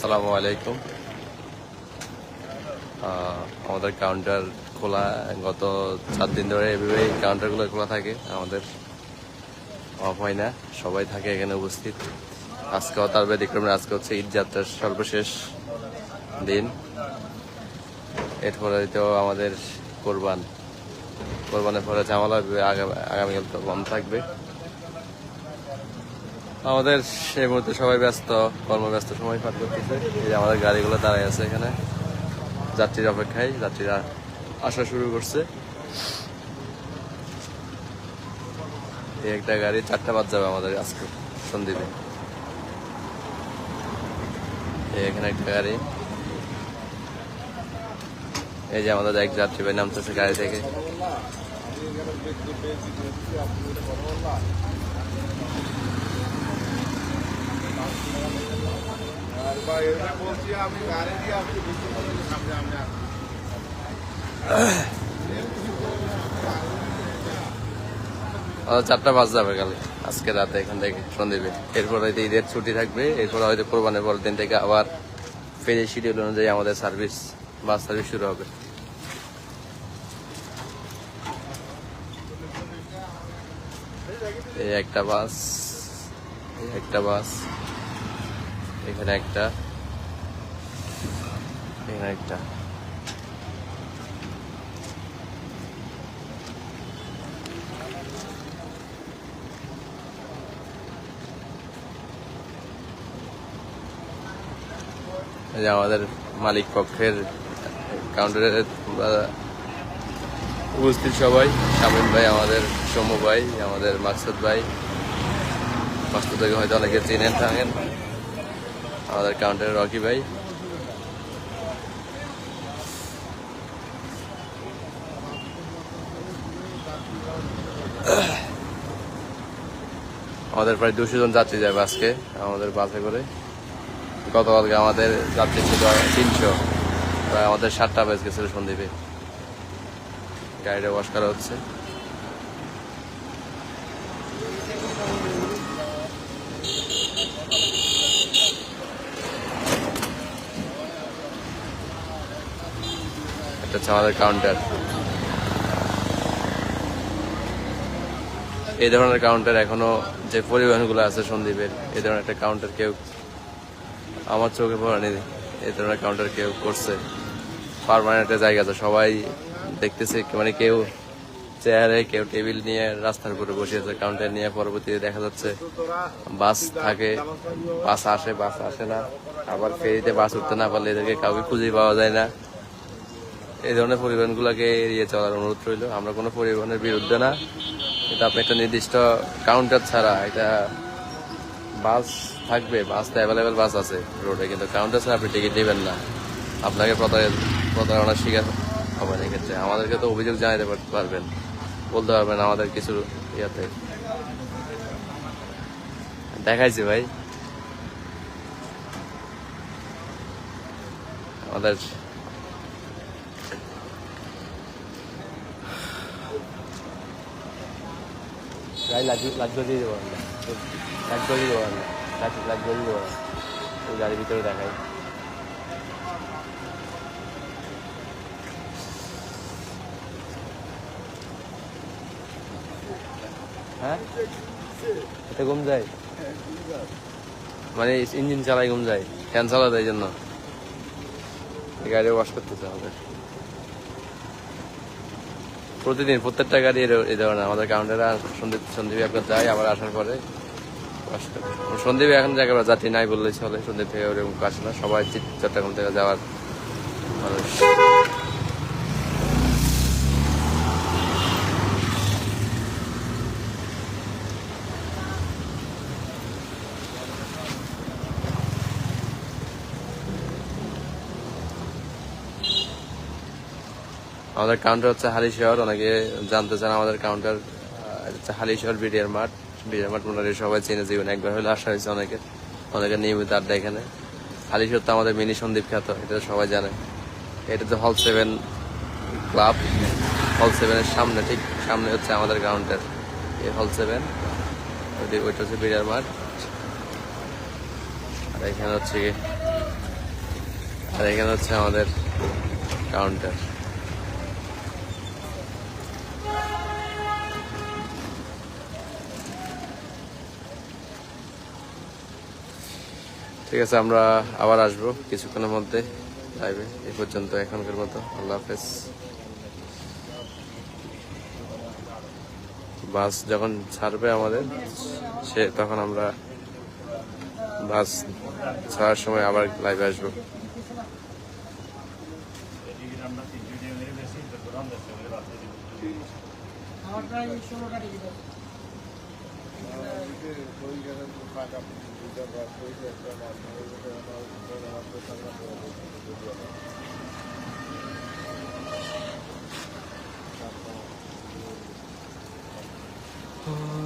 আসসালামু আলাইকুম। আমাদের কাউন্টার খোলা, গত চার দিন ধরে এভাবেই কাউন্টারগুলো খোলা থাকে। আমাদের অফ হয় না, সবাই থাকে এখানে উপস্থিত। আজকেও তার ব্যতিক্রমে, আজকে হচ্ছে ঈদ যাত্রার সর্বশেষ দিন। এরপরে তো আমাদের কোরবান। কোরবানের পরে ঝামেলা আগামীকাল তো বন্ধ থাকবে। আমাদের সেই মুহূর্তে সবাই ব্যস্ত, কর্মব্যস্ত সময় পার করতেছে। এই আমাদের গাড়িগুলো দাঁড়ায় আছে এখানে। যাত্রীর অপেক্ষায় যাত্রীরা আসা শুরু করছে। এই একটা গাড়ি চারটা বাদ যাবে আমাদের আজকে সন্দীপে এই এখানে একটা গাড়ি। এই যে আমাদের এক যাত্রী ভাই নামতেছে গাড়ি থেকে। চারটা বাজ যাবে কাল। আজকে রাতে এখান থেকে সন্দীপে এরপর হয়তো ঈদের ছুটি থাকবে, এরপর হয়তো কোরবানের পরের দিন থেকে আবার ফেরি শিডিউল অনুযায়ী আমাদের সার্ভিস বাস সার্ভিস শুরু হবে। এই একটা বাস এই একটা বাস এখানে একটা। এখানে একটা। আমাদের মালিক পক্ষের কাউন্টারের আহ, উপস্থিত সবাই। শামীম ভাই আমাদের সৌম্য ভাই আমাদের মাকসুদ ভাই। মাকসুদ ভাইকে হয়তো অনেকে চিনেন থাকেন আমাদের কাউন্টারের রকি ভাই। আমাদের প্রায় দুশো জন যাত্রী যাবে আজকে, আমাদের বাসে করে। গতকালকে আমাদের যাত্রী ছিল তিনশো। প্রায় আমাদের সাতটা বেজ গেছিল সন্দীপে গাড়িটা ওয়াশ করা হচ্ছে। এটা হচ্ছে আমাদের কাউন্টার এই ধরনের কাউন্টার এখনও যে পরিবহনগুলো আছে সন্দীপের, এই ধরনের একটা কাউন্টার কেউ আমার চোখে পড়েনি এই ধরনের কাউন্টার কেউ করছে। পারমানেন্ট একটা জায়গা তো সবাই দেখতেছে মানে কেউ চেয়ারে, কেউ টেবিল নিয়ে রাস্তার উপরে বসে আছে কাউন্টার নিয়ে পরবর্তীতে দেখা যাচ্ছে বাস থাকে, বাস আসে বাস আসে না, আবার ফেরিতে বাস উঠতে না পারলে এদেরকে কাউকে খুঁজে পাওয়া যায় না। এই ধরনের পরিবহনগুলোকে এড়িয়ে চলার অনুরোধ রইল। আমরা কোনো পরিবহনের বিরুদ্ধে না। কিন্তু আপনি একটা নির্দিষ্ট কাউন্টার ছাড়া এটা বাস থাকবে, বাস তো অ্যাভেলেবেল বাস আছে রোডে কিন্তু কাউন্টার ছাড়া আপনি টিকিট নেবেন না। আপনাকে প্রতারে- প্রতারণার শিকার হবেন এক্ষেত্রে। আমাদেরকে তো অভিযোগ জানাতে পারবেন, বলতে পারবেন আমাদের কিছু ইয়াতে। দেখাইছি ভাই। আমাদের গাড়ি লাগ- লাগবে দিয়ে দেবো আমরা লাগবে দিয়ে দেবো আমরা লাগ- লাগবে দিয়ে দেবো ওই গাড়ির ভিতরে দেখাই হ্যাঁ এটা কম যায় মানে ইঞ্জিন চালাই কম যায় ফ্যান চালা দেয় জন্য গাড়ি ওয়াশ করতেছে আমাদের প্রতিদিন প্রত্যেকটা গাড়ি এই ধরনের আমাদের কাউন্টারে সন্দীপ সন্দীপে একবার যায়, আবার আসার পরে সন্দীপ এখন জায়গা যাত্রী নাই বললেই চলে, সন্দীপ থেকে ওরকম কাজ না। সবাই চট্টগ্রাম থেকে যাওয়ার মানুষ। আমাদের কাউন্টার হচ্ছে হালিশহর, অনেকে জানতে চান আমাদের কাউন্টার হচ্ছে হালিশহর বিডিআর মাঠ। বিডিআর মাঠ মোটামুটি সবাই চেনে, জীবনে একবার হলে আসা হয়েছে অনেকে। অনেকে নিয়মিত আড্ডা এখানে। হালিশহর তো আমাদের মিনি সন্দীপ খ্যাত, এটা সবাই জানে। এটা তো হল সেভেন ক্লাব হল সেভেনের সামনে, ঠিক সামনে হচ্ছে আমাদের কাউন্টার এই হল সেভেন ওইটা হচ্ছে বিডিআর মাঠ। আর এখানে হচ্ছে আর এখানে হচ্ছে আমাদের কাউন্টার ঠিক আছে, আমরা আবার আসব কিছুক্ষণের মধ্যে লাইভে এই পর্যন্ত এখনকার মতো। আল্লাহ হাফেজ। বাস যখন ছাড়বে আমাদের, সে তখন আমরা বাস ছাড়ার সময় আবার লাইভে আসব। আমার প্রায় ষোলোটা টিকিট আরে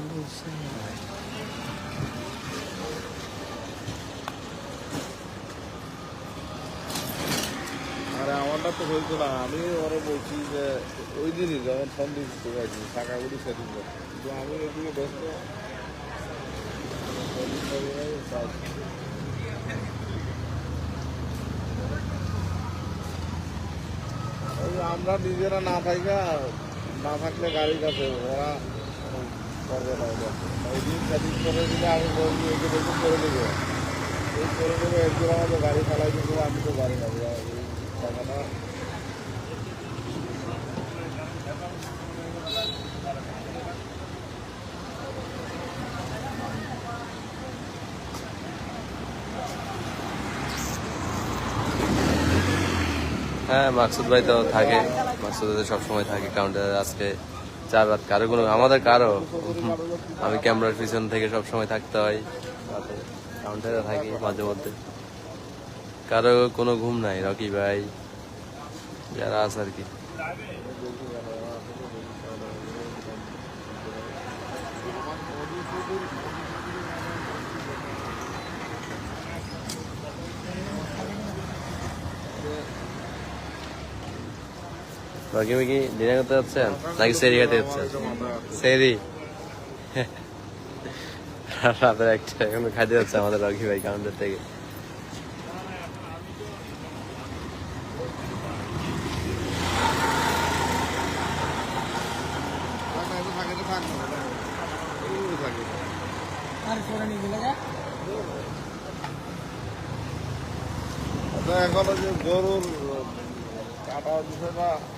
আমারটা তো হয়েছে না, আমি ওরা বলছি যে ওই দিনই যখন টাকাগুলি সেটিং কিন্তু আমি এদিকে ব্যস্ত। আমরা নিজেরা না থাকা না থাকলে গাড়ির কাছে, ওরা করবে না ওই দিন সেটিং করে দিলে আমি বলছি একে দেখুন করে দেবো। এই করে দেবো একজন আমাদের গাড়ি চালাই দেবো, আমি তো গাড়ি না টাকাটা হ্যাঁ মাকসুদ ভাই তো থাকে। মাকসুদ ভাই সবসময় থাকে। কাউন্টারে আজকে চার রাত কারও কোনো, আমাদের কারও। আমি ক্যামেরার পিছন থেকে সব সময় থাকতে হয়। কাউন্টারে থাকি মাঝে মধ্যে। কারও কোনো ঘুম নাই, রকি ভাই। যারা আছে আর কি। রকি ভাই কি ডিনার যাচ্ছেন? নাকি সেরি খেতে যাচ্ছেন? সেরি? রাতের একটা এখন খাইতে যাচ্ছে আমাদের রকি ভাই কাউন্টার থেকে। আচ্ছা এখন যে গরুর কাটা বিষয়টা ওই